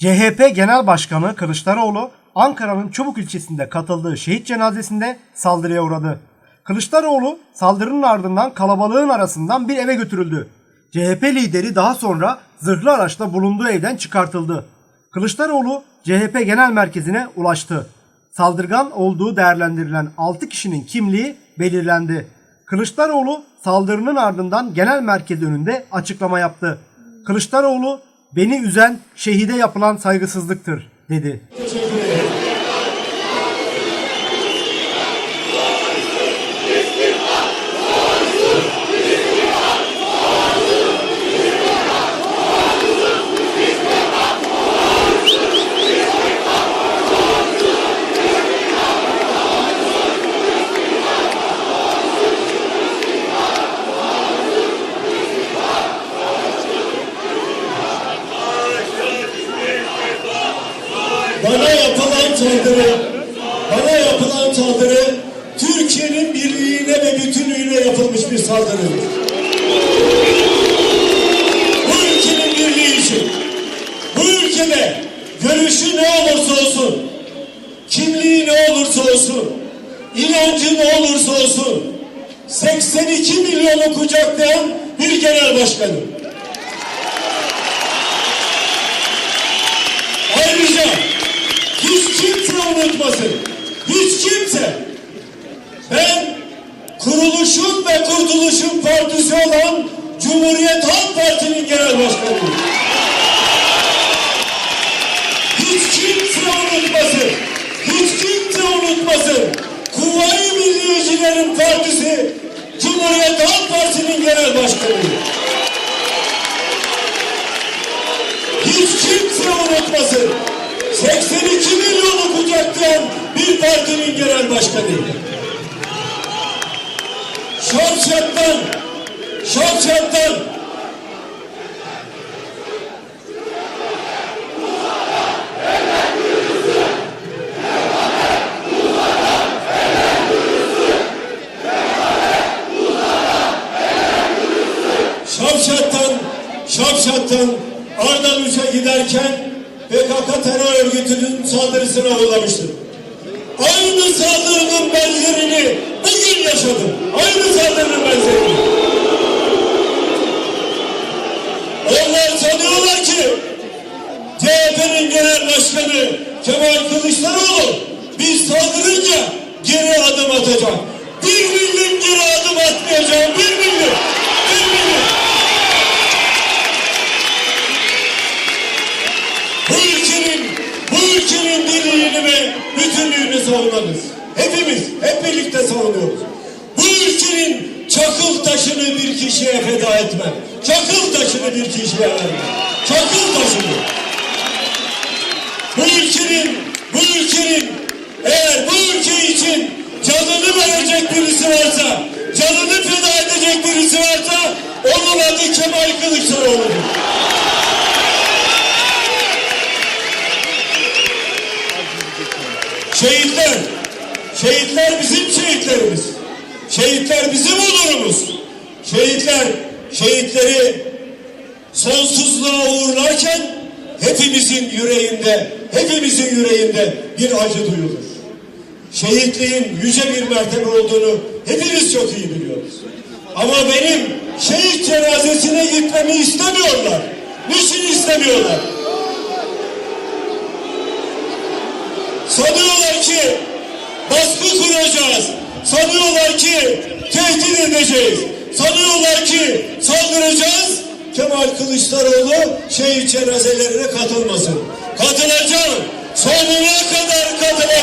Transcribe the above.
CHP Genel Başkanı Kılıçdaroğlu Ankara'nın Çubuk ilçesinde katıldığı şehit cenazesinde saldırıya uğradı. Kılıçdaroğlu saldırının ardından kalabalığın arasından bir eve götürüldü. CHP lideri daha sonra zırhlı araçla bulunduğu evden çıkartıldı. Kılıçdaroğlu CHP Genel Merkezi'ne ulaştı. Saldırgan olduğu değerlendirilen 6 kişinin kimliği belirlendi. Kılıçdaroğlu saldırının ardından genel merkez önünde açıklama yaptı. Kılıçdaroğlu beni üzen şehide yapılan saygısızlıktır dedi. Bana yapılan saldırı, bana yapılan saldırı Türkiye'nin birliğine ve bütünlüğüne yapılmış bir saldırıdır. Bu ülkenin birliği için, bu ülkede görüşü ne olursa olsun, kimliği ne olursa olsun, inancı ne olursa olsun, 82 milyonu kucaklayan bir genel başkanım. Ayrıca hiç kimse unutmasın. Hiç kimse. Ben kuruluşun ve kurtuluşun partisi olan Cumhuriyet Halk Partisi'nin genel başkanıyım. Hiç kimse unutmasın. Hiç kimse unutmasın. Kuvayi Milliyecilerin Partisi Cumhuriyet Halk Partisi'nin genel başkanıyım. Şavşat'tan, Şavşat'tan Şavşat'tan, Şavşat'tan Ardalus'a giderken PKK terör örgütünün saldırısına uğramıştım. Aynı saldırının benzerini bugün yaşadım. Aynı saldırının benzerini. Onlar sanıyorlar ki CHP'nin genel başkanı Kemal Kılıçdaroğlu biz saldırınca geri adım atacak. Bir milim geri adım atmayacağım. Bir milim. Bir milim. Bu ülkenin, bu ülkenin birliğini ve bütünlüğünü savunarız. Hepimiz, hep birlikte savunuyoruz. Bu ülkenin çakıl taşını bir kişiye feda etmem. Çakıl taşını bir kişiye vermem. Çakıl taşını. Bu ülkenin, bu ülkenin eğer bu ülke için canını verecek birisi varsa, canını feda edecek birisi varsa onun adı Kemal Kılıçdaroğlu'dur. Şehitler, şehitler bizim şehitlerimiz. Şehitler bizim onurumuz. Şehitler, şehitleri sonsuzluğa uğurlarken hepimizin yüreğinde, hepimizin yüreğinde bir acı duyulur. Şehitliğin yüce bir mertebe olduğunu hepimiz çok iyi biliyoruz. Ama benim şehit cenazesine gitmemi istemiyorlar. Niçin istemiyorlar? Sanıyorlar ki baskı kuracağız. Sanıyorlar ki tehdit edeceğiz. Sanıyorlar ki saldıracağız. Kemal Kılıçdaroğlu şehit cenazelerine katılmasın. Katılacağım. Sonuna kadar katılacağım.